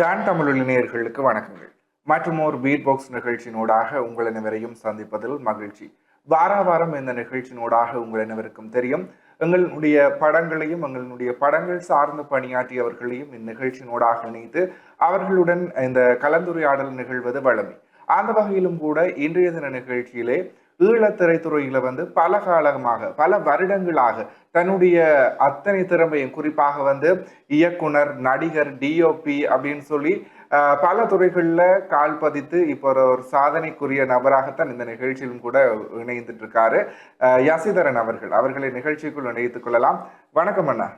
தான் தமிழ் நேயர்களுக்கு வணக்கங்கள். மற்றும் ஒரு பீட் பாக்ஸ் நிகழ்ச்சியினூடாக உங்கள் அனைவரையும் சந்திப்பதில் மகிழ்ச்சி. வார வாரம் இந்த நிகழ்ச்சியினூடாக உங்கள் அனைவருக்கும் தெரியும். எங்களுடைய படங்களையும் எங்களுடைய படங்கள் சார்ந்து பணியாற்றியவர்களையும் இந்நிகழ்ச்சியினூடாக இணைத்து அவர்களுடன் இந்த கலந்துரையாடல் நிகழ்வது வழமை. அந்த வகையிலும் கூட இன்றைய தின நிகழ்ச்சியிலே ஈழத் திரைத்துறையில வந்து பல காலமாக பல வருடங்களாக தன்னுடைய அத்தனை திறமையும் குறிப்பாக வந்து இயக்குனர் நடிகர் டிஓபி அப்படின்னு சொல்லி பல துறைகளில் கால் பதித்து இப்போ ஒரு சாதனைக்குரிய நபராகத்தான் இந்த நிகழ்ச்சியிலும் கூட இணைந்துட்டு இருக்காரு யசிதரன் அவர்கள். அவர்களை நிகழ்ச்சிக்குள் இணைத்துக் கொள்ளலாம். வணக்கம் அண்ணா.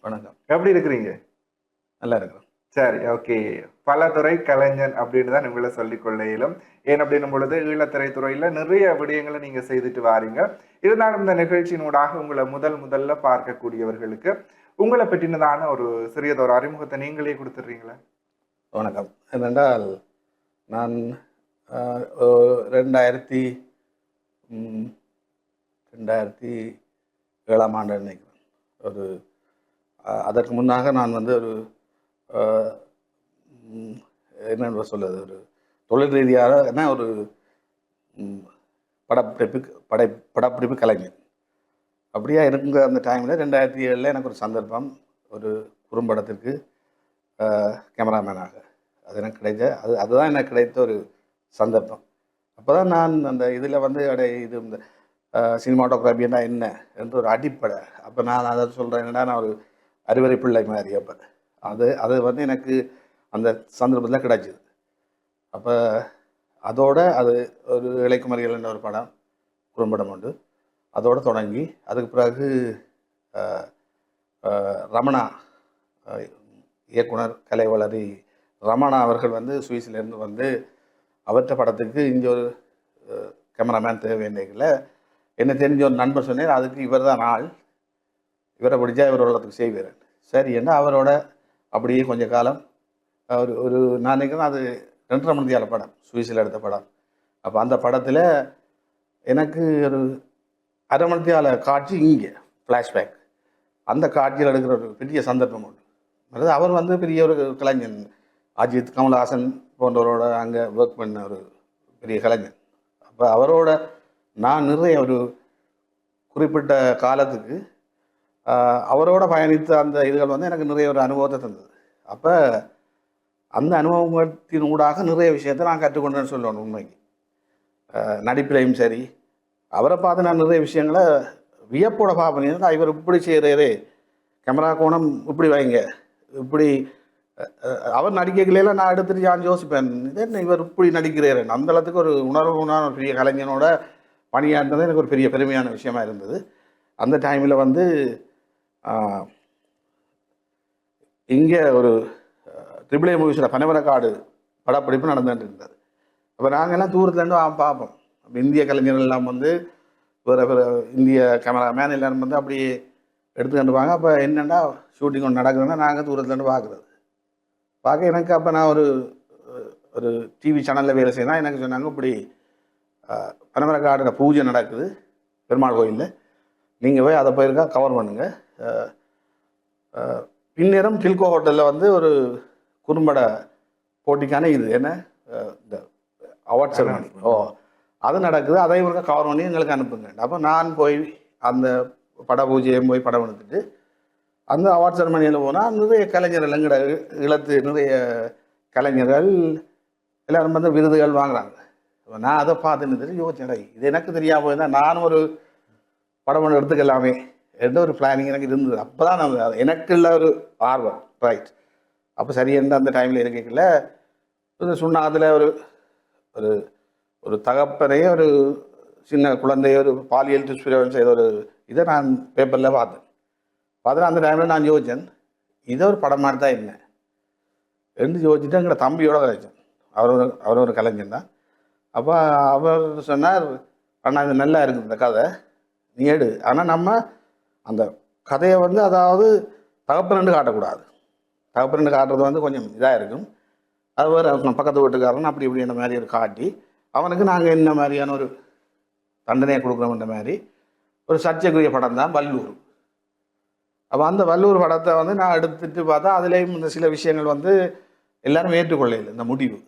வணக்கம். எப்படி இருக்கிறீங்க? நல்லா இருக்கிறோம். சரி ஓகே. பல துறை கலைஞன் அப்படின்னு தான் உங்களை சொல்லிக்கொள்ள இயலும் ஏன் அப்படின்னும் பொழுது ஈழத்திரைத்துறையில நிறைய விடயங்களை நீங்க செய்துட்டு வாரீங்க. இருந்தாலும் இந்த நிகழ்ச்சியினூடாக உங்களை முதல் முதல்ல பார்க்கக்கூடியவர்களுக்கு உங்களை பற்றினதான ஒரு சிறியதொரு அறிமுகத்தை நீங்களே கொடுத்துட்றீங்களா? வணக்கம். என்னென்றால் நான் ரெண்டாயிரத்தி ரெண்டாயிரத்தி ஏழாம் ஆண்டு நினைக்கிறேன் ஒரு அதற்கு முன்னாக நான் வந்து ஒரு ஆஹ், சொல்லுது ஒரு தொழில் ரீதியாக என்ன ஒரு படப்பிடிப்பு படை படப்பிடிப்பு கலைஞர். அப்படியா இருக்குங்க அந்த டைமில் ரெண்டாயிரத்தி ஏழில் எனக்கு ஒரு சந்தர்ப்பம். ஒரு குறும்படத்திற்கு கேமராமேனாக அது எனக்கு கிடைச்ச அது அதுதான் எனக்கு கிடைத்த ஒரு சந்தர்ப்பம். அப்போ தான் நான் அந்த இதில் வந்து அடே இது இந்த சினிமாட்டோகிராஃபின்னா என்ன? என்று ஒரு அடிப்படை. அப்போ நான் அதை சொல்கிறேன் என்னடா நான் ஒரு அறிவரை பிள்ளை மாதிரி அப்போ. அது அது வந்து எனக்கு அந்த சந்தர்ப்பத்தில் கிடைச்சிது. அப்போ அதோட அது ஒரு இளைக்குமறிகள் ஒரு படம் குறும்படம் உண்டு. அதோட தொடங்கி அதுக்கு பிறகு ரமணா இயக்குனர் கலை வளரி ரமணா அவர்கள் வந்து சுவிஸ்லேருந்து வந்து அவற்ற படத்துக்கு இங்கே ஒரு கேமராமேன் தேவையில்லை என்ன தெரிஞ்ச ஒரு நண்பர் சொன்னார் அதுக்கு இவர் தான் ஆள். இவரை பிடிச்சா இவர் உள்ளத்துக்கு செய்வார். சரி என்ன அவரோட அப்படியே கொஞ்ச காலம் ஒரு ஒரு நான் நினைக்கிறேன் அது ரெண்டரை மணித்தியால படம் சுவிஸில் எடுத்த படம். அப்போ அந்த படத்தில் எனக்கு ஒரு அரை மணித்தியால காட்சி இங்கே ஃப்ளாஷ்பேக் அந்த காட்சியில் எடுக்கிற ஒரு பெரிய சந்தர்ப்பம் உண்டு. அதாவது அவர் வந்து பெரிய ஒரு கலைஞன். அஜித் கமல்ஹாசன் போன்றவரோட அங்கே ஒர்க் பண்ண ஒரு பெரிய கலைஞன். அப்போ அவரோட நான் நிறைய ஒரு குறிப்பிட்ட காலத்துக்கு அவரோட பயணித்த அந்த இதுகள் வந்து எனக்கு நிறைய ஒரு அனுபவத்தை தந்தது. அப்போ அந்த அனுபவத்தின் ஊடாக நிறைய விஷயத்தை நான் கற்றுக்கொண்டேன்னு சொல்லணும் உண்மைக்கு. நடிப்பிலையும் சரி அவரை பார்த்து நான் நிறைய விஷயங்களை வியப்போட பார்ப்பேன். இவர் இப்படி செய்கிறே கேமரா கோணம் இப்படி வைங்க இப்படி அவர் நடிக்கலையில நான் எடுத்துட்டு நான் யோசிப்பேன் இதே இவர் இப்படி நடிக்கிறாரு? அந்த அளவுக்கு ஒரு உணர்வுனான ஒரு பெரிய கலைஞனோட பணியாற்றினது எனக்கு ஒரு பெரிய பெருமையான விஷயமா இருந்தது. அந்த டைமில் வந்து இங்கே ஒரு ட்ரிபிள் ஏ மூவிஸில் பனவரக்காடு படப்பிடிப்பு நடந்துகிட்டு இருந்தது அப்போ நாங்கள் எல்லாம் தூரத்துலேருந்து பார்ப்போம். அப்போ இந்திய கலைஞர்கள் எல்லாம் வந்து வேறு வேறு இந்திய கேமராமேன் எல்லாரும் வந்து அப்படியே எடுத்துக்கிட்டுவாங்க அப்போ என்னென்னா ஷூட்டிங் ஒன்று நடக்குதுன்னா நாங்கள் தூரத்துலேருந்து பார்க்குறது. பார்க்க எனக்கு அப்போ நான் ஒரு ஒரு டிவி சேனலில் வேலை செய்யணும் எனக்கு சொன்னாங்க இப்படி பனமரக்காடில் பூஜை நடக்குது பெருமாள் கோயிலில். நீங்கள் போய் அதை போயிருக்கா கவர் பண்ணுங்கள் பின்னேரம் டில்கோ ஹோட்டலில் வந்து ஒரு குறும்பட போட்டிக்கான இது. என்ன? இந்த அவார்ட் செரமனி ஓ அது நடக்குது. அதை இவங்க கவர் பண்ணி எங்களுக்கு அனுப்புங்க. அப்போ நான் போய் அந்த பட பூஜையும் போய் படம் எடுத்துட்டு அந்த அவார்ட் செரமனியில் போனால் நிறைய கலைஞர்கள் எங்கட இளத்து நிறைய கலைஞர்கள் எல்லாரும் வந்து விருதுகள் வாங்குறாங்க. நான் அதை பார்த்துன்னு யோசிச்சேன் "டேய், இது எனக்கு தெரியாம போயிருந்தா நானும் ஒரு படம் ஒன்று எடுத்துக்கலாமே. எந்த ஒரு பிளானிங் எனக்கு இருந்தது. அப்போ தான் நான் எனக்கு உள்ள ஒரு ஆர்வம். ரைட் அப்போ சரி எந்த அந்த டைமில் இருக்கல சொன்னால் அதில் ஒரு ஒரு ஒரு தகப்பனையே ஒரு சின்ன குழந்தைய ஒரு பாலியல் துஷ்பிரயோகம் செய்த ஒரு இதை நான் பேப்பரில் பார்த்தேன். பார்த்துட்டு அந்த டைமில் நான் யோசித்தேன் இதை ஒரு படம் தான் என்ன? என்று யோசிச்சுட்டு எங்களை தம்பியோட கலைச்சேன். அவர் ஒரு அவர் ஒரு கலைஞன் தான். அப்போ அவர் சொன்னார் அண்ணா இது நல்லா இருக்குது இந்த கதை. நீ எடு. ஆனால் நம்ம அந்த கதையை வந்து அதாவது தகப்பனண்டு காட்டக்கூடாது. தகப்பனண்டு காட்டுறது வந்து கொஞ்சம் இதாக இருக்கும். அது வேறு பக்கத்து வீட்டுக்காரன் அப்படி இப்படி இந்த மாதிரி ஒரு காட்டி அவனுக்கு நாங்கள் என்ன மாதிரியான ஒரு தண்டனையை கொடுக்குறோம்ன்ற மாதிரி ஒரு சர்ச்சைக்குரிய படம் தான் வல்லூர். அப்போ அந்த வல்லூர் படத்தை வந்து நான் எடுத்துட்டு பார்த்தா அதுலேயும் இந்த சில விஷயங்கள் வந்து எல்லாரும் ஏற்றுக்கொள்ளல இந்த முடிவு.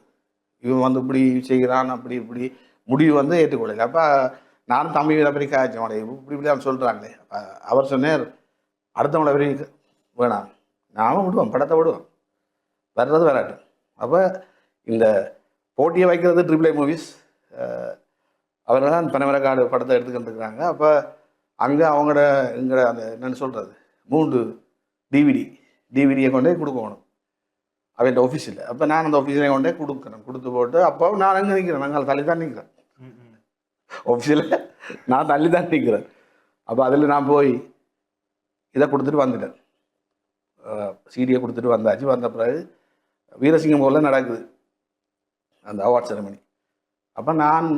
இவன் வந்து இப்படி செய்கிறான் அப்படி இப்படி முடிவு வந்து ஏற்றுக்கொள்ளல அப்போ நான் தம்பி அமெரிக்கா பற்றி இப்படி இப்படி அவன் சொல்கிறாங்களே அப்போ அவர் சொன்னார் அடுத்தவங்கள அமெரிக்க வேணாம். நாமும் விடுவோம் படத்தை விடுவோம். வர்றது வராட்டும் அப்போ இந்த போட்டியை வைக்கிறது ட்ரிபிள் மூவிஸ் அவர்கள் தான் பனமரக்காடு படத்தை எடுத்துக்கிட்டு இருக்கிறாங்க அப்போ அங்கே அவங்களோட எங்களோட அந்த என்னென்னு சொல்கிறது மூன்று டிவிடி டிவிடியை கொண்டே கொடுக்கணும். அவன் ஆஃபீஸில் அப்போ நான் அந்த ஆஃபீஸில் கொண்டே கொடுக்குறேன் கொடுத்து போட்டு அப்போ நான் அங்கே நிற்கிறேன் நாங்கள் தலை தான் நிற்கிறேன் ஆஃபீஸில் நான் தள்ளி தான் நிற்கிறேன் அப்போ அதில் நான் போய் இதை கொடுத்துட்டு வந்துட்டேன். சீடியை கொடுத்துட்டு வந்தாச்சு. வந்த பிறகு வீரசிங்கம் போல நடக்குது. அந்த அவார்ட் செரமனி அப்போ நான்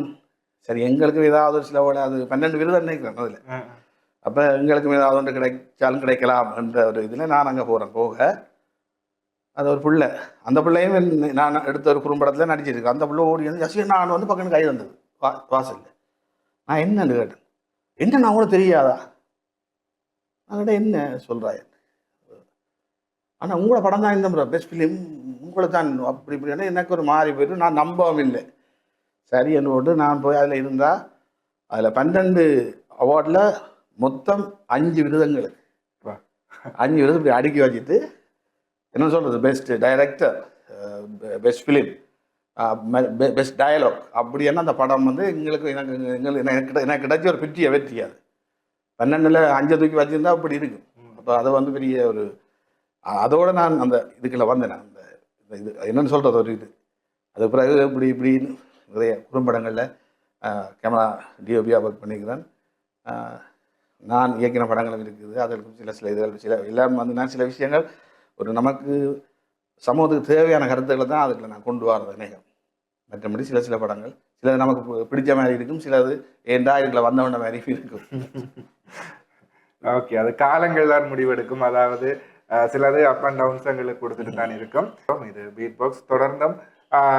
சரி எங்களுக்கு ஏதாவது ஒரு சில அது பன்னெண்டு விருது நினைக்கிறேன் அதில் அப்போ எங்களுக்கும் ஏதாவது ஒன்று கிடைச்சாலும் கிடைக்கலாம் என்ற ஒரு இதில் நான் அங்கே போகிறேன் போக அது ஒரு பிள்ளை. அந்த பிள்ளையும் நான் எடுத்த ஒரு குறும்படத்தில் நடிச்சிருக்கேன் அந்த பிள்ளை ஓடி வந்து ஜஸ்ட் நான் வந்து பக்கம் கை வந்தது. வா வாசலில். நான் என்னன்னு கேட்டேன்? என்ன நான் கூட தெரியாதா? அதோட என்ன சொல்கிறாய் ஆனால் உங்களோட படம் தான் இந்த பெஸ்ட் ஃபிலிம் உங்களை தான் அப்படி இப்படின்னா எனக்கு ஒரு மாறி போயிட்டு நான் நம்பவும் இல்லை. சரி என்று போட்டு நான் போய் அதில் இருந்தால் அதில் பன்னெண்டு அவார்டில் மொத்தம் அஞ்சு விருதங்கள் அஞ்சு விருது இப்படி அடுக்கி வச்சுட்டு என்ன சொல்கிறது best director best film best dialogue அப்படி என்ன அந்த படம் வந்து எங்களுக்கு எனக்கு எங்களுக்கு எனக்கு எனக்கு கிடைச்ச ஒரு பெரிய வெற்றி அது பன்னெண்டில் அஞ்சை தூக்கி வச்சுருந்தா அப்படி இருக்கும். அப்போ அது வந்து பெரிய ஒரு அதோட நான் அந்த இதுக்குள்ள வந்தேன் அந்த இது என்னன்னு சொல்கிறது ஒரு இது. அது பிறகு இப்படி இப்படின்னு நிறைய குறும்படங்களில் கேமரா டிஓபியாக ஒர்க் பண்ணிக்கிறேன். நான் இயக்கின படங்களும் இருக்குது. அதற்கு சில சில இதுகள் சில எல்லாம் வந்து நான் சில விஷயங்கள் ஒரு நமக்கு சமூகத்துக்கு தேவையான கருத்துக்களை தான் அதுக்குள்ள நான் கொண்டு வரது நேரம் மற்றபடி சில சில படங்கள். சிலது நமக்கு பிடிச்ச மாதிரி இருக்கும் சிலது ஏண்டா இதுக்குள்ள வந்தவன மாதிரி இருக்கும். ஓகே அது காலங்கள் தான் முடிவெடுக்கும். அதாவது சிலது அப் அண்ட் டவுன்ஸ் எங்களுக்கு கொடுத்துட்டு தான் இருக்கும். இது பீட் பாக்ஸ் தொடர்ந்தும்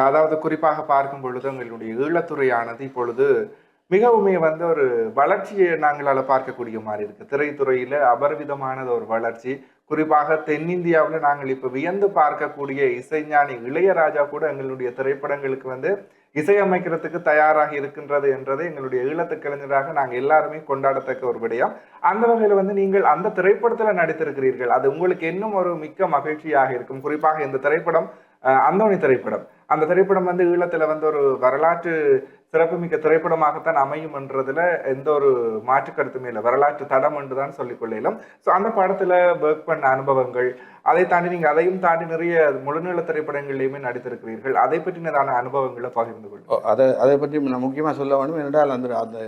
அதாவது குறிப்பாக பார்க்கும் பொழுது எங்களுடைய ஈழத்துறையானது இப்பொழுது மிகவுமே வந்து ஒரு வளர்ச்சியை நாங்களால பார்க்கக்கூடிய மாதிரி இருக்கு. திரைத்துறையில அபரிவிதமானது ஒரு வளர்ச்சி. குறிப்பாக தென்னிந்தியாவில் நாங்கள் இப்போ வியந்து பார்க்கக்கூடிய இசைஞானி இளையராஜா கூட எங்களுடைய திரைப்படங்களுக்கு வந்து இசையமைக்கிறதுக்கு தயாராக இருக்கின்றது என்றதை எங்களுடைய ஈழத்து கலைஞராக நாங்கள் எல்லாருமே கொண்டாடத்தக்க ஒரு விடயம். அந்த வகையில் வந்து நீங்கள் அந்த திரைப்படத்தில் நடித்திருக்கிறீர்கள். அது உங்களுக்கு இன்னும் ஒரு மிக்க மகிழ்ச்சியாக இருக்கும். குறிப்பாக இந்த திரைப்படம் அந்தோணி திரைப்படம். அந்த திரைப்படம் வந்து ஈழத்தில் வந்து ஒரு வரலாற்று சிறப்புமிக்க திரைப்படமாகத்தான் அமையும் என்றதுல எந்த ஒரு மாற்று கருத்துமே இல்லை. வரலாற்று தடம் என்று தான் சொல்லிக் ஸோ அந்த படத்துல ஒர்க் பண்ண அனுபவங்கள் அதை தாண்டி நீங்க அதையும் தாண்டி நிறைய முழுநீள திரைப்படங்கள்லையுமே நடித்திருக்கிறீர்கள். அதை பற்றினதான அனுபவங்களை பகிர்ந்து கொள்ளுங்கள் அதை அதை பற்றி நான் முக்கியமாக சொல்ல வேண்டும் என்றால் அந்த அந்த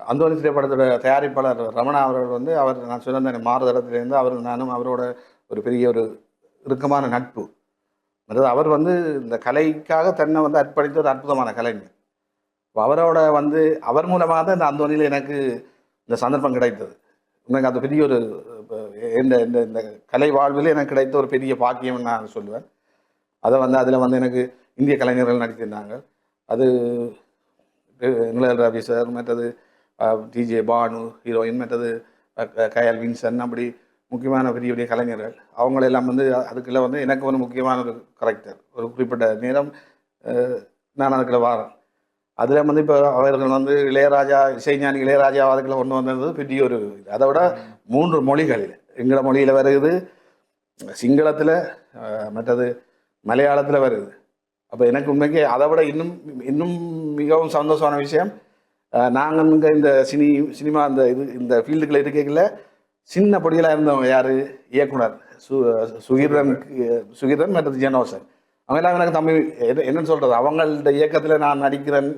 அந்தோனி திரைப்படத்தோட தயாரிப்பாளர் ரமணா அவர்கள் வந்து அவர் நான் சொன்ன மாறுதளத்திலேருந்து அவர் நானும் அவரோட ஒரு பெரிய ஒரு இறுக்கமான நட்பு. அதாவது அவர் வந்து இந்த கலைக்காக தன்னை வந்து அர்ப்பணித்த ஒரு அற்புதமான கலைஞர். அவரோட வந்து அவர் மூலமாக தான் இந்த அந்தோனியில் எனக்கு இந்த சந்தர்ப்பம் கிடைத்தது. எனக்கு அது பெரிய ஒரு இந்த இந்த இந்த கலை வாழ்வில் எனக்கு கிடைத்த ஒரு பெரிய பாக்கியம் நான் சொல்லுவேன். அதை வந்து அதில் வந்து எனக்கு இந்திய கலைஞர்கள் நடித்திருந்தாங்க. அது நிழல் ரவி சார் மற்றது டிஜே பானு ஹீரோயின் மற்றது க- கயல் வின்சன் அப்படி முக்கியமான பெரிய பெரிய கலைஞர்கள். அவங்களெல்லாம் வந்து அதுக்குள்ளே அதுக்குள்ள வந்து எனக்கு ஒரு முக்கியமான ஒரு கரெக்டர் ஒரு குறிப்பிட்ட நேரம் நான் அதுக்குள்ள வாரேன். அதில் வந்து இப்போ அவர்கள் வந்து இளையராஜா இசைஞானி இளையராஜா ஒன்று கொண்டு வந்தது பெரிய ஒரு இது. அதை விட மூன்று மொழிகளில் எங்கள மொழியில் வருது சிங்களத்தில் மற்றது மலையாளத்தில் வருது. அப்போ எனக்கு உண்மைக்கு அதை விட இன்னும் இன்னும் மிகவும் சந்தோஷமான விஷயம் நாங்கள் இங்கே இந்த சினி சினிமா அந்த இது இந்த ஃபீல்டுக்குள்ள இருக்கல சின்ன பொடியலாக இருந்தவங்க யார்? இயக்குனர் சு சுகிரன் சுகிரன் மற்றது ஜெனோசன். அவங்க எல்லாம் எனக்கு தம்பி என்னன்னு சொல்கிறது அவங்கள்ட இயக்கத்தில் நான் நடிக்கிறேன்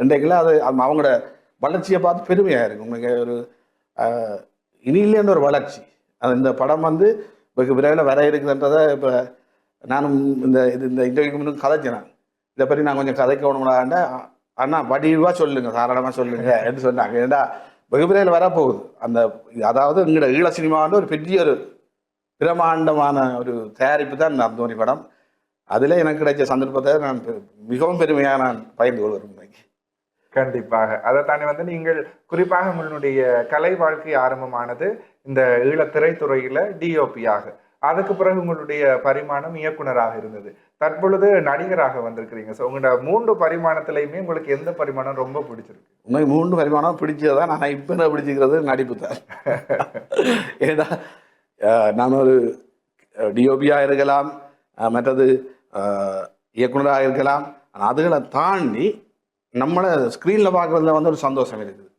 என்றைக்குல அது அவங்களோட வளர்ச்சியை பார்த்து பெருமையாக இருக்கும் உங்களுக்கு ஒரு இனியிலேருந்து ஒரு வளர்ச்சி. அது இந்த படம் வந்து இப்போ விரைவில் வர இருக்குதுன்றதை இப்போ நானும் இந்த இது இந்த இன்டர்வியூக்கு முன்னும் கதைச்சேன் நான். இதை பற்றி நான் கொஞ்சம் கதைக்கணும்லாண்ட அண்ணா வடிவாக சொல்லுங்கள் தாராளமாக சொல்லுங்கள் என்று சொன்னாங்க. ஏண்டா வெகு விரைவில் வரப்போகுது. அந்த அதாவது எங்களோட ஈழ சினிமா வந்து ஒரு பெரிய ஒரு பிரமாண்டமான ஒரு தயாரிப்பு தான் இந்த அந்தோனி படம். அதில் எனக்கு கிடைச்ச சந்தர்ப்பத்தை நான் மிகவும் பெருமையாக நான் கொள்கிறேன் உண்மைக்கு. கண்டிப்பாக. அதை தாண்டி வந்து நீங்கள் குறிப்பாக உங்களுடைய கலை வாழ்க்கை ஆரம்பமானது இந்த ஈழத் திரைத்துறையில டிஓபியாக அதுக்கு பிறகு உங்களுடைய பரிமாணம் இயக்குனராக இருந்தது. தற்பொழுது நடிகராக வந்திருக்கிறீங்க. ஸோ உங்களோட மூன்று பரிமாணத்திலையுமே உங்களுக்கு எந்த பரிமாணம் ரொம்ப பிடிச்சிருக்கு? உண்மை மூன்று பரிமாணம் பிடிச்சதான் நான் இப்போ என்ன பிடிச்சிக்கிறது நடிப்பு தான். ஏன்னா நான் ஒரு டிஓபியாக இருக்கலாம். மற்றது இயக்குனராக இருக்கலாம். ஆனால் அதுகளை தாண்டி நம்மளை ஸ்க்ரீனில் பார்க்குறதுல வந்து ஒரு சந்தோஷம் இருக்குது.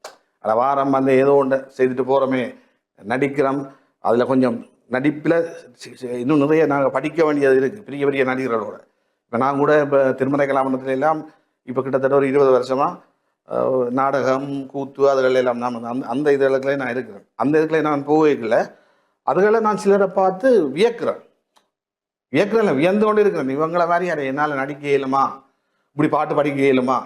அதை வாரம் வந்து ஏதோ ஒன்று செய்துட்டு போகிறோமே நடிக்கிறோம். அதில் கொஞ்சம் நடிப்பில் இன்னும் நிறைய நாங்கள் படிக்க வேண்டியது இருக்குது பெரிய பெரிய நடிகர்களோட. இப்போ நான் கூட இப்போ திருமலை கலாமணத்துல எல்லாம் இப்போ கிட்டத்தட்ட ஒரு இருபது வருஷமாக நாடகம் கூத்து அதுகள் எல்லாம் நான் வந்து அந்த அந்த இதுகளுக்குள்ளே நான் இருக்கிறேன். அந்த இதுக்குள்ளே நான் போகல அதுகளை நான் சிலரை பார்த்து வியக்கிறேன். வியக்கிறேன் வியந்து கொண்டு இருக்கிறேன். இவங்கள மாதிரி யாரை? என்னால் நடிக்க இயலுமா? இப்படி பாட்டு படிக்க இயலுமா?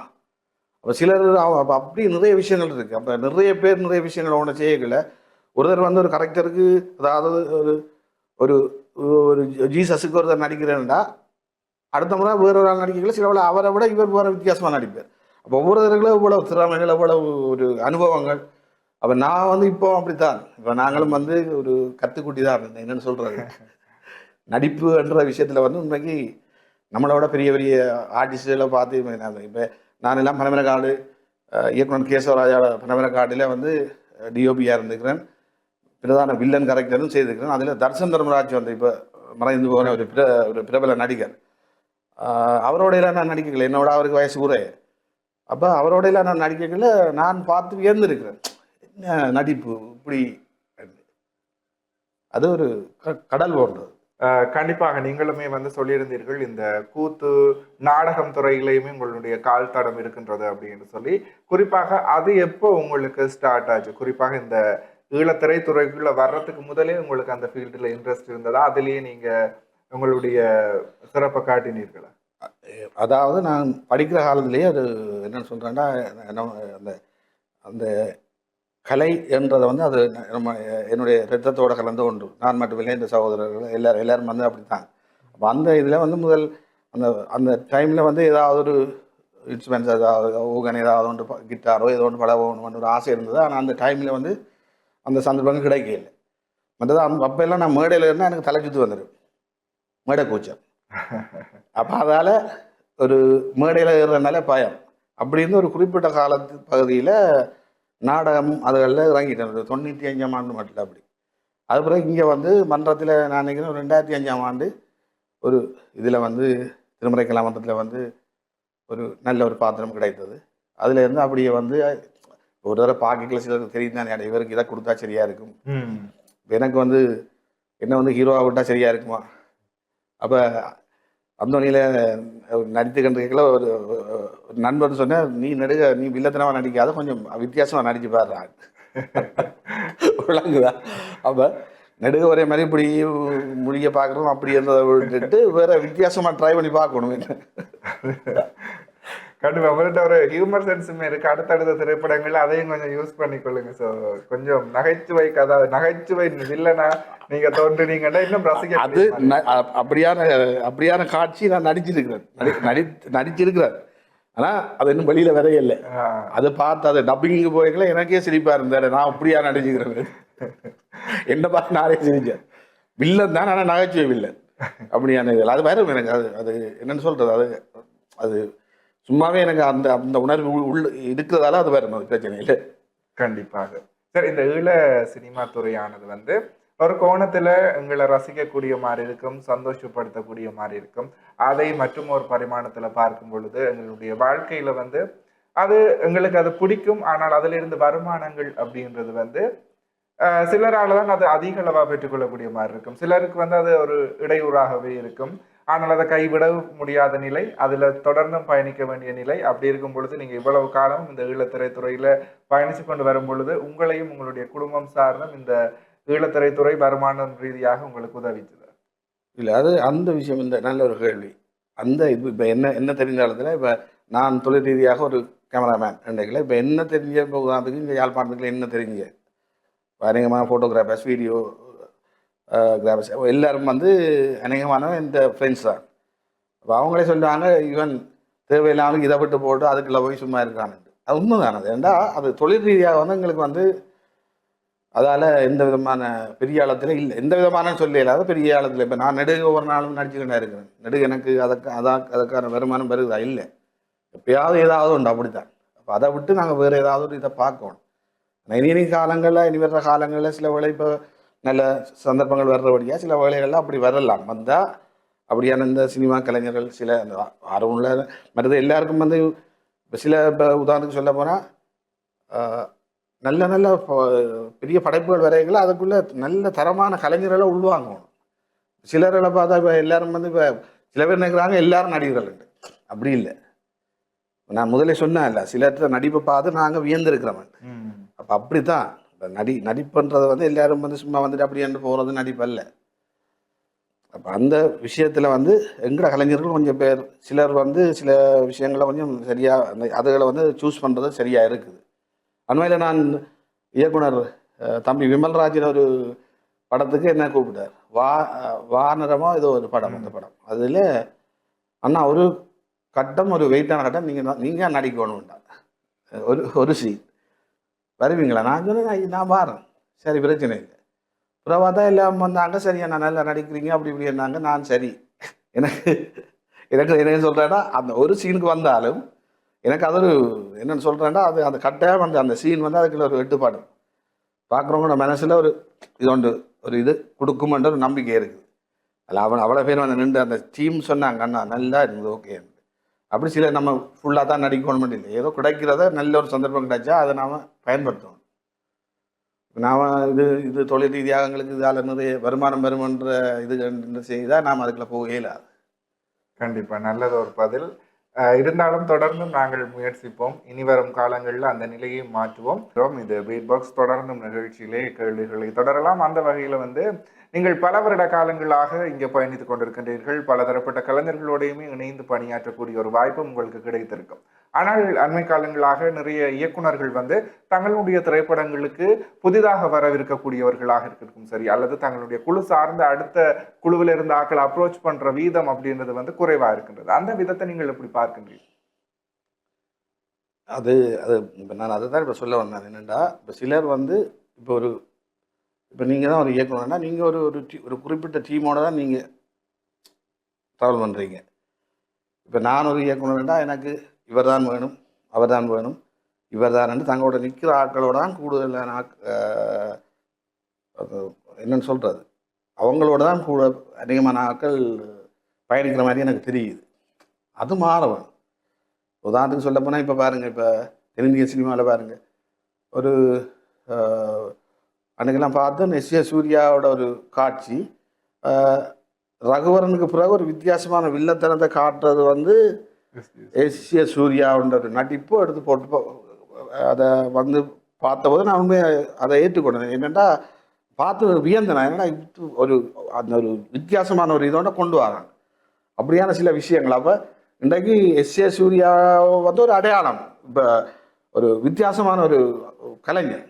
அப்போ சிலர் அப்போ அப்படி நிறைய விஷயங்கள் இருக்குது அப்போ நிறைய பேர் நிறைய விஷயங்கள் ஒன்று செய்யல ஒருத்தர் வந்து ஒரு கரெக்டருக்கு அதாவது ஒரு ஒரு ஒரு ஜீசஸுக்கு ஒருத்தர் நடிக்கிறேன்டா அடுத்த முறை வேற ஒரு ஆள் நடிக்கல சில வேளை அவரை விட இவர் போகிற வித்தியாசமாக நடிப்பார். அப்போ ஒவ்வொருத்தர்களும் இவ்வளவு திறமைகள் இவ்வளவு ஒரு அனுபவங்கள். அப்போ நான் வந்து இப்போ அப்படித்தான். இப்போ நாங்களும் வந்து ஒரு கத்துக்குட்டி தான் இருந்தேன் என்னென்னு சொல்கிறாங்க நடிப்புன்ற விஷயத்தில் வந்து உண்மைக்கு நம்மளோட பெரிய பெரிய ஆர்டிஸ்டெல்லாம் பார்த்து இப்போ நான் எல்லாம் பனமரக்காடு காடு இயக்குனர் கேசவராஜாவோட பனமரக்காடில் வந்து டிஓபியாக இருந்துக்கிறேன். பிரதான வில்லன் கரெக்டரும் செய்திருக்கிறேன். அதில் தர்சன் தர்மராஜ் வந்து இப்போ மறைந்து போன ஒரு பிர ஒரு பிரபல நடிகர். அவரோடையெல்லாம் நான் நடிக்கல என்னோட அவருக்கு வயசு கூட. அப்போ அவரோடையெல்லாம் நான் நடிக்கல நான் பார்த்து வியந்திருக்கிறேன். என்ன நடிப்பு இப்படி? அது ஒரு க- கடல் போன்றது. கண்டிப்பாக நீங்களுமே வந்து சொல்லியிருந்தீர்கள் இந்த கூத்து நாடகம் துறையிலையுமே உங்களுடைய கால் தடம் இருக்கின்றது அப்படின்னு சொல்லி. குறிப்பாக அது எப்போ உங்களுக்கு ஸ்டார்ட் ஆச்சு? குறிப்பாக இந்த ஈழத்திரை துறைக்குள்ள வர்றதுக்கு முதலே உங்களுக்கு அந்த ஃபீல்டில் இன்ட்ரெஸ்ட் இருந்ததா? அதுலேயே நீங்கள் உங்களுடைய சிறப்பை காட்டினீர்களா? அதாவது நான் படிக்கிற காலத்திலேயே அது என்னன்னு சொல்கிறேன்னா அந்த அந்த கலை என்றதை வந்து அது நம்ம என்னுடைய ரத்தத்தோட கலந்த ஒன்று. நான் மட்டுமில்லை இந்த சகோதரர்கள் எல்லாரும் எல்லாரும் வந்து அப்படி தான் அப்போ அந்த இதில் வந்து முதல் அந்த அந்த டைமில் வந்து ஏதாவது ஒரு இன்ஸ்ட்ருமெண்ட்ஸ் ஏதாவது ஊகன் ஏதாவது ஒன்று கிட்டாரோ ஏதோ ஒன்று பழகணும்னு ஒரு ஆசை இருந்தது. ஆனால் அந்த டைமில் வந்து அந்த சந்தர்ப்பங்கள் கிடைக்கல மற்றது அந்த அப்போல்லாம் நான் மேடையில் இருந்தால் எனக்கு தலை சுற்றி வந்துடும் மேடை கூச்சம். அப்போ அதால் ஒரு மேடையில் ஏறுறதுனால பயம். அப்படி இருந்து ஒரு குறிப்பிட்ட காலத்து பகுதியில் நாடகம் அதுகளில் இறங்கிட்டேன். தொண்ணூற்றி அஞ்சாம் ஆண்டு மட்டும் அப்படி. அது பிறகு இங்கே வந்து மன்றத்தில் நான் நினைக்கிறேன் ரெண்டாயிரத்தி அஞ்சாம் ஆண்டு ஒரு இதில் வந்து திருமறை கலாமன்றத்தில் வந்து ஒரு நல்ல ஒரு பாத்திரம் கிடைத்தது. அதில் இருந்து அப்படியே வந்து ஒரு தடவை பார்க்கல சிலருக்கு தெரியும் தானே இவருக்கு இதை கொடுத்தா சரியாக இருக்கும். எனக்கு வந்து என்ன வந்து ஹீரோவாக விட்டால் சரியாக இருக்குமா? அப்போ அந்தோனியில் நடித்து கண்டிருக்கல ஒரு ஒரு நண்பர் சொன்னேன் நீ நடிக நீ வில்லத்தனமாக நடிக்காத கொஞ்சம் வித்தியாசமாக நடிச்சு பாடுறா விளங்குதா? அப்போ நெடுக ஒரே மாதிரி இப்படி மொழியை பார்க்குறோம் அப்படி இருந்ததை விட்டுட்டு வேற வித்தியாசமாக ட்ரை பண்ணி பார்க்கணும். கண்டிப்பா. உங்கள்கிட்ட ஒரு ஹியூமர் சென்ஸுமே இருக்கு. அடுத்தடுத்த திரைப்படங்கள் அதையும் கொஞ்சம் யூஸ் பண்ணிக்கொள்ளுங்க ஸோ கொஞ்சம் நகைச்சுவை கதை நகைச்சுவை வில்லனா நீங்க தோன்றுனீங்கன்னா இன்னும் ரசிக்க அது அப்படியான அப்படியான காட்சி நான் நடிச்சிருக்கிறேன். நடி நடி நடிச்சிருக்கிறேன். ஆனால் அது இன்னும் வெளியில் வரையே இல்லை அதை பார்த்து அதை டப்பிங்கு போய்க்கல எனக்கே சிரிப்பா இருந்தாரு நான் அப்படியா நடிச்சுக்கிறேன் என்ன பார்த்து நானே சிரிச்சேன். வில்லன் தான் ஆனால் நகைச்சுவை வில்லன் அப்படியான இது. அது வரும் எனக்கு. அது அது என்னன்னு சொல்றது? அது அது சும்மாவே எனக்கு அந்த அந்த உணர்வு உள்- உள்ள இருக்கிறதால அது வரும் அது பிரச்சனை இல்லை. கண்டிப்பாக. சரி இந்த ஈழ சினிமா துறையானது வந்து ஒரு கோணத்தில் எங்களை ரசிக்கக்கூடிய மாதிரி இருக்கும் சந்தோஷப்படுத்தக்கூடிய மாதிரி இருக்கும். அதை மற்றும் ஒரு பரிமாணத்தில் பார்க்கும் பொழுது எங்களுடைய வாழ்க்கையில் வந்து அது எங்களுக்கு அது பிடிக்கும். ஆனால் அதிலிருந்து இருந்து வருமானங்கள் அப்படின்றது வந்து சிலரால் தான் அது அதிக அளவாக பெற்றுக்கொள்ளக்கூடிய மாதிரி இருக்கும். சிலருக்கு வந்து அது ஒரு இடையூறாகவே இருக்கும். ஆனால் அதை கைவிட முடியாத நிலை அதில் தொடர்ந்தும் பயணிக்க வேண்டிய நிலை. அப்படி இருக்கும் பொழுது நீங்கள் இவ்வளவு காலம் இந்த ஈழத்திரைத்துறையில் பயணித்து கொண்டு வரும் பொழுது உங்களையும் உங்களுடைய குடும்பம் சார்ந்தும் இந்த ஈழத்திரைத்துறை வருமானம் ரீதியாக உங்களுக்கு உதவிச்சது இல்லை அது அந்த விஷயம் இந்த நல்ல ஒரு கேள்வி. அந்த இது இப்போ என்ன என்ன தெரிஞ்சாலத்தில் இப்போ நான் தொழில் ரீதியாக ஒரு கேமராமேன் என்றைக்கில் இப்போ என்ன தெரிஞ்ச போகிறதுக்கு இங்கே யாழ்ப்பாணத்துக்கு என்ன தெரிஞ்ச? அநேகமான ஃபோட்டோகிராஃபர்ஸ் வீடியோ கிராஃபர்ஸ் எல்லாரும் வந்து அநேகமான இந்த ஃப்ரெண்ட்ஸ் தான். அப்போ அவங்களே சொல்லுவாங்க ஈவன் தேவையில்லாமல் இதை விட்டு போட்டு அதுக்குள்ள போய் சும்மா இருக்கான்னு. அது உண்மைதானது ஏண்டா? அது தொழில் ரீதியாக வந்து எங்களுக்கு வந்து அதால் எந்த விதமான பெரிய ஆழத்தில் இல்லை. எந்த விதமான சொல்ல இல்லாத பெரிய ஆழத்தில். இப்போ நான் நெடுக ஒரு நாளும் நடிச்சுக்கிட்டே இருக்கிறேன். நெடுக எனக்கு அதுக்கு அதான் அதுக்கான வருமானம் வருதா? இல்லை. எப்பயாவது ஏதாவது உண்டு அப்படித்தான். அப்போ அதை விட்டு நாங்கள் வேறு ஏதாவது ஒரு இதை பார்க்கணும். இனி இனி காலங்களில் இனி வர்ற காலங்களில் சில வேலை இப்போ நல்ல சந்தர்ப்பங்கள் வர்றபடியாக சில வேலைகள்லாம் அப்படி வரலாம். வந்தால் அப்படியான இந்த சினிமா கலைஞர்கள் சில அந்த ஆர்வமுள்ள மற்றது எல்லாருக்கும் வந்து இப்போ சில இப்போ உதாரணத்துக்கு சொல்ல போனால் நல்ல நல்ல பெரிய படைப்புகள் வரைகளை அதுக்குள்ள நல்ல தரமான கலைஞர்களை உள்வாங்கணும். சிலர்களை பார்த்தா இப்போ எல்லாரும் வந்து இப்போ சில பேர் நினைக்கிறாங்க எல்லாரும் நடிகர்கள் அப்படி இல்லை. நான் முதல்ல சொன்னேன் இல்லை சிலர்கிட்ட நடிப்பை பார்த்து நாங்கள் வியந்திருக்கிறோம் ம். அப்போ அப்படித்தான். இப்போ நடி நடிப்புன்றது வந்து எல்லாரும் வந்து சும்மா வந்துட்டு அப்படின்ட்டு போகிறது நடிப்பல்ல அப்போ அந்த விஷயத்தில் வந்து எங்கட கலைஞர்கள் கொஞ்சம் பேர் சிலர் வந்து சில விஷயங்களை கொஞ்சம் சரியாக அந்த அதுகளை வந்து சூஸ் பண்ணுறது சரியாக இருக்குது. அண்மையில் நான் இயக்குனர் தம்பி விமல்ராஜின் ஒரு படத்துக்கு என்ன கூப்பிட்டார். வா வானரமோ ஏதோ ஒரு படம் அந்த படம். அதில் அண்ணா ஒரு கட்டம் ஒரு வெயிட்டான கட்டம் நீங்கள் நீங்கள் நடிக்கணும்டா. ஒரு ஒரு சீன் வருவீங்களா? நான் சொன்னேன் "நான் வாரேன். சரி பிரச்சனை இல்லை. அப்புறம் தான் எல்லாம் வந்தாங்க. சரியா நான் நல்லா நடிக்கிறீங்க. அப்படி இப்படி இருந்தாங்க நான் சரி. எனக்கு எனக்கு என்ன சொல்கிறேன்னா அந்த ஒரு சீனுக்கு வந்தாலும் எனக்கு அது ஒரு என்னென்னு சொல்கிறேன்னா அது அந்த கட்டாயம் வந்து அந்த சீன் வந்து அதுக்குள்ள ஒரு வெட்டுப்பாடு. பார்க்குறவங்களோட மனசில் ஒரு இது ஒன்று ஒரு இது கொடுக்குமென்ற ஒரு நம்பிக்கை இருக்குது. அதில் அவன் அவ்வளோ பேர் வந்து நின்று அந்த டீம் சொன்னாங்க அண்ணா நல்லா இருந்தது. ஓகே அப்படி சில நம்ம ஃபுல்லாக தான் நடிக்கணும் இல்லை ஏதோ கிடைக்கிறத நல்ல ஒரு சந்தர்ப்பம் கிடைச்சா அதை நாம் பயன்படுத்தணும். நாம் இது இது தொழில் ரீதியாக எங்களுக்கு இதால் நிறைய வருமானம் வருமன்ற இது செய்தால் நாம் அதுக்குள்ள போக இயலாது கண்டிப்பாக நல்லது ஒரு பதில். இருந்தாலும் தொடர்ந்தும் நாங்கள் முயற்சிப்போம். இனி வரும் காலங்களில் அந்த நிலையை மாற்றுவோம். இது பீட் பாக்ஸ் தொடர்ந்தும் நிகழ்ச்சியிலே கேள்விகளை தொடரலாம். அந்த வகையில் வந்து நீங்கள் பல வருட காலங்களாக இங்கே பயணித்துக் கொண்டிருக்கின்றீர்கள். பலதரப்பட்ட கலைஞர்களோடையுமே இணைந்து பணியாற்றக்கூடிய ஒரு வாய்ப்பும் உங்களுக்கு கிடைத்திருக்கும். ஆனால் அண்மை காலங்களாக நிறைய இயக்குனர்கள் வந்து தங்களுடைய திரைப்படங்களுக்கு புதிதாக வரவிருக்கக்கூடியவர்களாக இருக்கட்டும் சரி அல்லது தங்களுடைய குழு சார்ந்த அடுத்த குழுவில் இருந்த ஆக்களை அப்ரோச் பண்ற வீதம் அப்படின்றது வந்து குறைவாக இருக்கின்றது. அந்த விதத்தை நீங்கள் எப்படி பார்க்கின்றீர்கள்? அது அது இப்போ நான் அதை தான் இப்போ சொல்ல வந்தேன். என்னென்னா இப்போ சிலர் வந்து இப்போ ஒரு இப்போ நீங்கள் தான் ஒரு இயக்குனர்னா நீங்கள் ஒரு ஒரு டீ ஒரு குறிப்பிட்ட டீமோட தான் நீங்கள் ட்ராவல் பண்ணுறீங்க இப்போ நான் ஒரு இயக்குனர்னா எனக்கு இவர் தான் வேணும் அவர் தான் வேணும் இவர் தான் தங்களோட நிற்கிற ஆட்களோட தான் கூடுதலான ஆக்- என்னன்னு சொல்கிறது அவங்களோட தான் கூட அதிகமான ஆட்கள் பயணிக்கிற மாதிரி எனக்கு தெரியுது. அது மாறவன். உதாரணத்துக்கு சொல்ல போனால் இப்போ பாருங்கள் இப்போ தென்னிந்திய சினிமாவில் பாருங்கள் ஒரு ஆஹ், அன்னைக்கெல்லாம் பார்த்தோம் எஸ் ஏ சூர்யாவோட ஒரு காட்சி. ரகுவரனுக்கு பிறகு ஒரு வித்தியாசமான வில்லத்தனத்தை காட்டுறது வந்து எஸ் ஏ சூர்யாவோட ஒரு நடிப்பு. எடுத்து போட்டு அதை வந்து பார்த்தபோது நான் உண்மையை அதை ஏற்றுக்கொண்டேன். என்னென்னா பார்த்து வியந்தேன். நான். என்னடா ஒரு அந்த ஒரு வித்தியாசமான ஒரு இதோட கொண்டு வராங்க. அப்படியான சில விஷயங்கள். அப்போ இன்றைக்கு எஸ் ஏ சூர்யா வந்து ஒரு அடையாளம். இப்போ ஒரு வித்தியாசமான ஒரு கலைஞர்.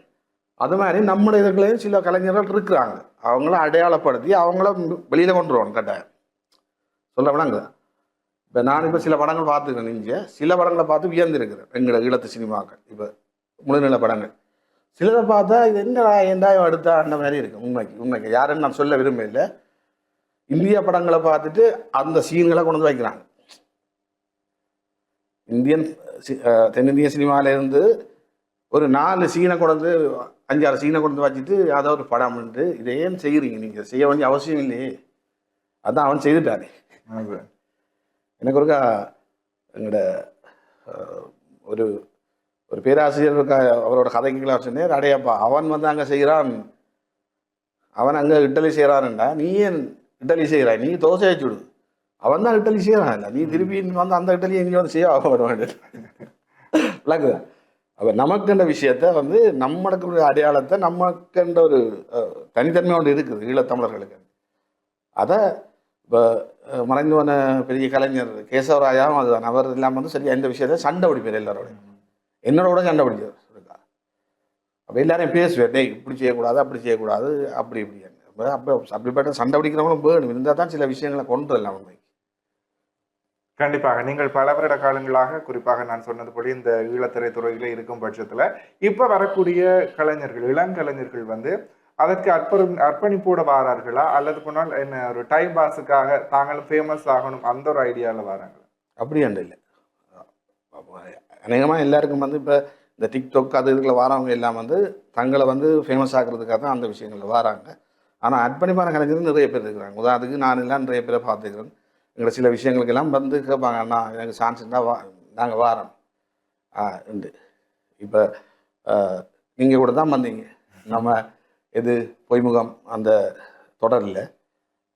அது மாதிரி நம்ம இதுகளையும் சில கலைஞர்கள் இருக்கிறாங்க. அவங்கள அடையாளப்படுத்தி அவங்கள வெளியில் கொண்டு வருவாங்க கட்டாயம். சொல்ல விடாங்க இப்போ நான் இப்போ சில படங்கள் பார்த்துக்கிறேன் இங்கே சில படங்களை பார்த்து வியந்திருக்கிறேன் எங்களை ஈழத்து சினிமாக்கள். இப்போ முழுநில படங்கள். சிலதை பார்த்தா இது என்னடா ஏண்டா இவன் எடுத்தா அந்த மாதிரி இருக்குது உண்மைக்கு உண்மைக்கு. யாருன்னு நான் சொல்ல விரும்பல இந்திய படங்களை பார்த்துட்டு அந்த சீன்களை கொண்டு வந்து வைக்கிறாங்க. இந்தியன் தென்னிந்திய சினிமாவிலேருந்து ஒரு நாலு சீனை கொண்டு அஞ்சாறு சீனை கொண்டு வச்சுட்டு அதை ஒரு படம் பண்ணிட்டு இதை ஏன் செய்கிறீங்க நீங்கள் செய்ய வேண்டிய அவசியம் இல்லையே. அதான் அவன் செய்துட்டானே. எனக்கு ஒருக்கா எங்களோட ஒரு ஒரு பேராசிரியர் இருக்கா அவரோட கதைக்குலாம் சொன்னேன் அடையப்பா அவன் வந்து அங்கே செய்கிறான் அவன் அங்கே இட்டலி செய்கிறான்டா நீ ஏன் இட்டலி செய்கிறாய் நீ தோசையை சுடு அவன் தான் இட்டலி செய்கிறான் இல்லை நீ திருப்பி வந்து அந்த இட்டலியை நீ வந்து செய்ய வருவான் விளக்குதா. அப்போ நமக்குன்ற விஷயத்த வந்து நம்மளுக்கு அடையாளத்தை நமக்குன்ற ஒரு அஹ், தனித்தன்மை ஒன்று இருக்குது ஈழத்தமிழர்களுக்கு. அதை இப்போ மறைந்து போன பெரிய கலைஞர் கேசவராயாவும் அதுதான். அவர் இல்லாமல் வந்து சரி இந்த விஷயத்த சண்டை பிடிப்பார் எல்லாரோடையும். என்னோட கூட சண்டை பிடிச்சார் இருக்கா அப்போ எல்லாரையும் பேசுவார் டேய் இப்படி செய்யக்கூடாது அப்படி செய்யக்கூடாது அப்படி இப்படி அப்போ அப்போ அப்படிப்பட்ட சண்டை பிடிக்கிறவங்களும் வேணும். இருந்தால் தான் சில விஷயங்களை கொண்டு வரலாம் கண்டிப்பாக. நீங்கள் பல வருட காலங்களாக குறிப்பாக நான் சொன்னது போல இந்த ஈழத்திரை துறையில இருக்கும் பட்சத்துல இப்ப வரக்கூடிய கலைஞர்கள் இளங்கலைஞர்கள் வந்து அதற்கு அர்ப்பணி அர்ப்பணிப்போட வாரார்களா? அல்லது போனால் என்ன ஒரு டைம் பாஸுக்காக தாங்களும் ஃபேமஸ் ஆகணும் அந்த ஒரு ஐடியாவில் வராங்களா? அப்படி அண்டு இல்லை. அநேகமாக எல்லாருக்கும் வந்து இப்போ இந்த டிக்டாக் அது இதுக்குள்ள வாரவங்க எல்லாம் வந்து தங்களை வந்து ஃபேமஸ் ஆகிறதுக்காக தான் அந்த விஷயங்களில் வராங்க. ஆனால் அர்ப்பணிப்பான கலைஞர்கள் நிறைய பேர் இருக்கிறாங்க. உதாரணத்துக்கு நான் எல்லாம் நிறைய பேரை பார்த்துக்கிறேன். எங்களை சில விஷயங்களுக்கெல்லாம் வந்து கேட்பாங்க அண்ணா எனக்கு சான்ஸ் இருந்தால் வா நாங்கள் வாரோம். ஆ உண்டு. இப்போ நீங்கள் கூட தான் வந்தீங்க. நம்ம இது பொய்முகம் அந்த தொடரில்.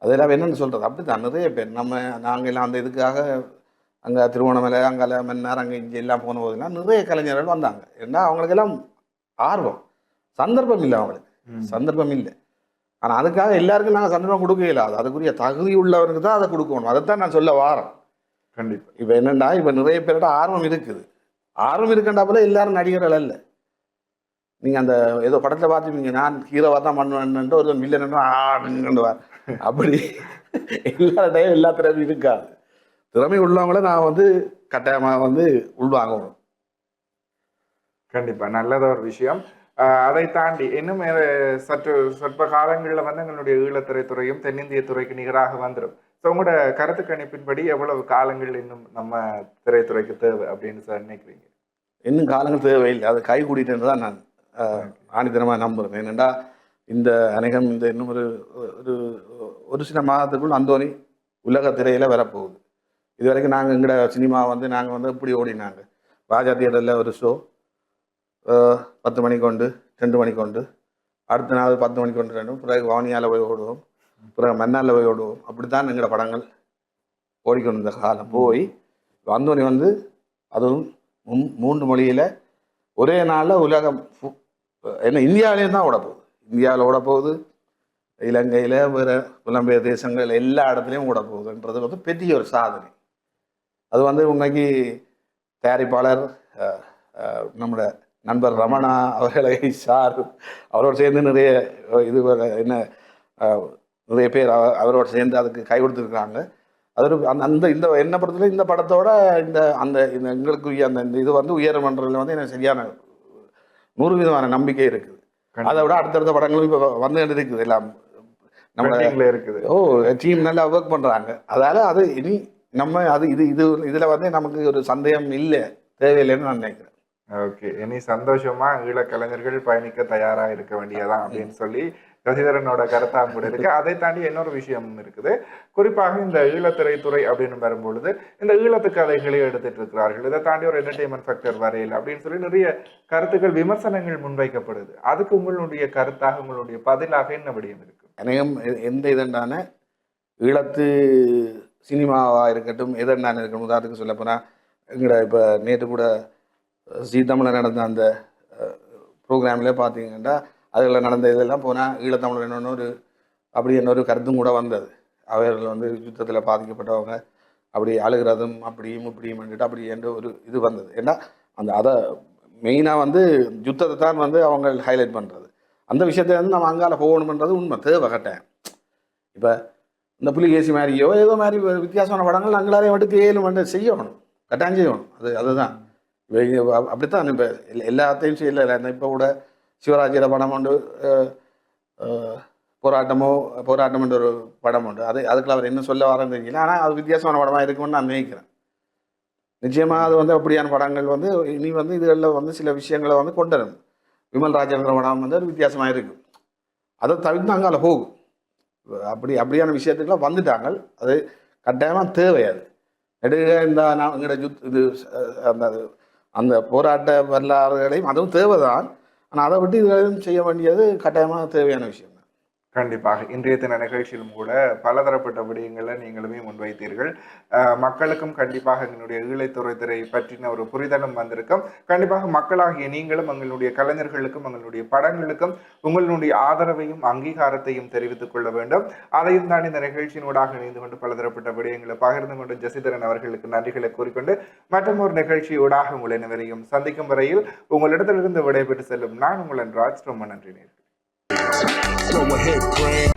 அதெல்லாம் என்னென்னு சொல்கிறது அப்படி தான் நிறைய பேர் நம்ம நாங்கள் எல்லாம் அந்த இதுக்காக அங்கே திருவண்ணாமலை அங்கே மன்னார் அங்கே இங்கே எல்லாம் போன போதெல்லாம் நிறைய கலைஞர்கள் வந்தாங்க. ஏன்னா அவங்களுக்கெல்லாம் ஆர்வம். சந்தர்ப்பம் இல்லை அவங்களுக்கு. சந்தர்ப்பம் இல்லை. ஆனால் அதுக்காக எல்லாருக்கும் நாங்கள் சந்தர்ப்பம் கொடுக்க இயலாது அதுக்குரிய தகுதி உள்ளவருக்கு தான் அதை கொடுக்கணும். அதைத்தான் நான் சொல்ல வாரேன் கண்டிப்பா. இப்போ என்னண்டா இப்போ நிறைய பேரோட ஆர்வம் இருக்குது. ஆர்வம் இருக்குண்டாப்புல எல்லாரும் நடிகர்கள் அல்ல. நீங்கள் அந்த ஏதோ படத்தில் பார்த்துப்பீங்க நான் ஹீரோவாக தான் பண்ணுவேன்ட்டு ஒரு வில்லன் ஆடுவார் அப்படி எல்லா டைம் எல்லா திறமையும் இருக்காது. திறமை உள்ளவங்கள நான் வந்து கட்டாயமாக வந்து உள்வாங்கணும். கண்டிப்பா. நல்லத ஒரு விஷயம். அதை தாண்டி இன்னும் சற்று சொற்ப காலங்களில் வந்து எங்களுடைய ஈழத்திரைத்துறையும் தென்னிந்திய துறைக்கு நிகராக வந்துடும் ஸோ உங்களோட கருத்து கணிப்பின்படி எவ்வளவு காலங்கள் இன்னும் நம்ம திரைத்துறைக்கு தேவை அப்படின்னு சார் நினைக்கிறீங்க? இன்னும் காலங்கள் தேவையில்லை. அது கை கூட்டிட்டு தான் நான் ஆணித்தனமாக நம்புகிறேன் ஏனெண்டா இந்த அநேகம் இந்த இன்னும் ஒரு ஒரு ஒரு சில மாதத்துக்குள் அந்தோனி உலக திரையில் வரப்போகுது. இது வரைக்கும் நாங்கள் எங்கட சினிமா வந்து நாங்கள் வந்து இப்படி ஓடினாங்க. ராஜா தியேட்டரில் ஒரு ஷோ பத்து மணிக்கு உண்டு ரெண்டு மணிக்கு உண்டு அடுத்த நாள் பத்து மணிக்கு ஒன்று ரெண்டும் பிறகு வவுனியாவில் போய் ஓடுவோம். பிறகு மன்னாரில் போய் ஓடுவோம். அப்படி தான் எங்களோட படங்கள் ஓடிக்கொண்டிருந்த காலம். போய் அந்தோனி வந்து அதுவும் மூ- மூன்று மொழியில் ஒரே நாளில் உலகம் ஃபு- என்ன இந்தியாவிலேயும் தான் ஓட போகுது இந்தியாவில் ஓட போகுது இலங்கையில் வேறு புலம்பெயர் தேசங்கள் எல்லா இடத்துலையும் ஓட போகுதுன்றது வந்து பெரிய ஒரு சாதனை. அது வந்து இன்னைக்கு தயாரிப்பாளர் நம்மளோட நண்பர் ரமணா அவர்களை சார் அவரோடு சேர்ந்து நிறைய இது என்ன நிறைய பேர் அவ- அவரோடு சேர்ந்து அதுக்கு கை கொடுத்துருக்குறாங்க. அது அந்த அந்த இந்த என்ன படத்துல இந்த படத்தோட இந்த அந்த இந்த எங்களுக்குரிய அந்த இந்த இது வந்து உயரமன்றத்தில் வந்து எனக்கு சரியான நூறு விதமான நம்பிக்கை இருக்குது. அதை விட அடுத்தடுத்த படங்களும் இப்போ வந்து இருக்குது எல்லாம். நம்ம இருக்குது. ஓ டீம் நல்லா ஒர்க் பண்றாங்க. அதால அது இனி நம்ம அது இது இது இதுல வந்து நமக்கு ஒரு சந்தேகம் இல்லை தேவையில்லைன்னு நான் நினைக்கிறேன். ஓகே. இனி சந்தோஷமா ஈழ கலைஞர்கள் பயணிக்க தயாரா இருக்க வேண்டியதான் அப்படின்னு சொல்லி சசிதரனோட கருத்தா கூட இருக்கு. அதை தாண்டி இன்னொரு விஷயம் இருக்குது. குறிப்பாக இந்த ஈழத்திரைத்துறை அப்படின்னு வரும்பொழுது இந்த ஈழத்து கதைகளை எடுத்துட்டு இருக்கிறார்கள். இதை தாண்டி ஒரு என்டர்டைன்மெண்ட் ஃபேக்டர் வரையில் அப்படின்னு சொல்லி நிறைய கருத்துக்கள் விமர்சனங்கள் முன்வைக்கப்படுது. அதுக்கு உங்களுடைய கருத்தாக உங்களுடைய பதிலாக என்ன விடயம் இருக்கு? அநேகம் எந்த இதண்டான ஈழத்து சினிமாவாக இருக்கட்டும் எதண்டான இருக்கட்டும் உதாரணத்துக்கு சொல்ல போனால் எங்கட இப்போ நேற்று கூட ஜீ தமிழில் நடந்த அந்த ப்ரோக்ராமில் பார்த்தீங்கன்னா அதில் நடந்த இதெல்லாம் போனால் ஈழத்தமிழர் என்னொன்று ஒரு அப்படி என்னொரு கருத்தும் கூட வந்தது. அவர்கள் வந்து யுத்தத்தில் பாதிக்கப்பட்டவங்க அப்படி அழுகிறதும் அப்படியும் இப்படியும் பண்ணிட்டு அப்படி என்ற ஒரு இது வந்தது. ஏன்னா அந்த அதை மெயினாக வந்து யுத்தத்தை தான் வந்து அவங்க ஹைலைட் பண்ணுறது அந்த விஷயத்தை வந்து நம்ம அங்கால போகணுன்றது உண்மை தேவை கட்டாயம் இப்போ இந்த புலிகேசி மாதிரியோ ஏதோ மாதிரி வித்தியாசமான படங்கள் நாங்களாலே மட்டும் ஏழு மண்டே செய்யணும் கட்டாயம் செய்யணும். அது அதுதான். அப்படித்தான். இப்போ எல்லாத்தையும் செய்யல. இப்போ கூட சிவராஜியோட படம் உண்டு போராட்டமோ போராட்டம் என்ற ஒரு படம் உண்டு. அது அதுக்குள்ள அவர் என்ன சொல்ல வரேன்னு தெரியல. ஆனால் அது வித்தியாசமான படமாக இருக்கும்னு நான் நினைக்கிறேன். நிச்சயமாக அது வந்து அப்படியான படங்கள் வந்து இனி வந்து இதுகளில் வந்து சில விஷயங்களை வந்து கொண்டு வரணும் விமல் ராஜேந்திர படம் வந்து ஒரு வித்தியாசமாக இருக்கும் அதை தவிர்த்து அங்கால போகும். அப்படி அப்படியான விஷயத்துக்குலாம் வந்துட்டாங்க. அது கட்டாயமாக தேவை அது நெடுக இந்த நான் எங்களோட யுத் இது அந்த அந்த போராட்ட வரலாறுகளையும் அதுவும் தேவைதான். ஆனால் அதை விட்டு இதுகளையும் செய்ய வேண்டியது கட்டாயமாக தேவையான விஷயம். கண்டிப்பாக. இன்றைய தின நிகழ்ச்சியிலும் கூட பலதரப்பட்ட விடயங்களை நீங்களுமே முன்வைத்தீர்கள். மக்களுக்கும் கண்டிப்பாக எங்களுடைய ஈழைத்துறை துறை பற்றின ஒரு புரிதலும் வந்திருக்கும். கண்டிப்பாக மக்களாகிய நீங்களும் எங்களுடைய கலைஞர்களுக்கும் எங்களுடைய படங்களுக்கும் உங்களுடைய ஆதரவையும் அங்கீகாரத்தையும் தெரிவித்துக் கொள்ள வேண்டும். அதையும் தாண்டி இந்த நிகழ்ச்சியினூடாக இணைந்து கொண்டு பலதரப்பட்ட விடயங்களை பகிர்ந்து கொண்டு ஜெசிதரன் அவர்களுக்கு நன்றிகளை கூறிக்கொண்டு மற்றும் ஒரு நிகழ்ச்சியூடாக உங்களை அனைவரையும் சந்திக்கும் வரையில் உங்களிடத்திலிருந்து விடைபெற்று செல்லும் நான் உங்கள் ராஜ் ரொம்ப நன்றி நேர்கள். Go ahead, Craig.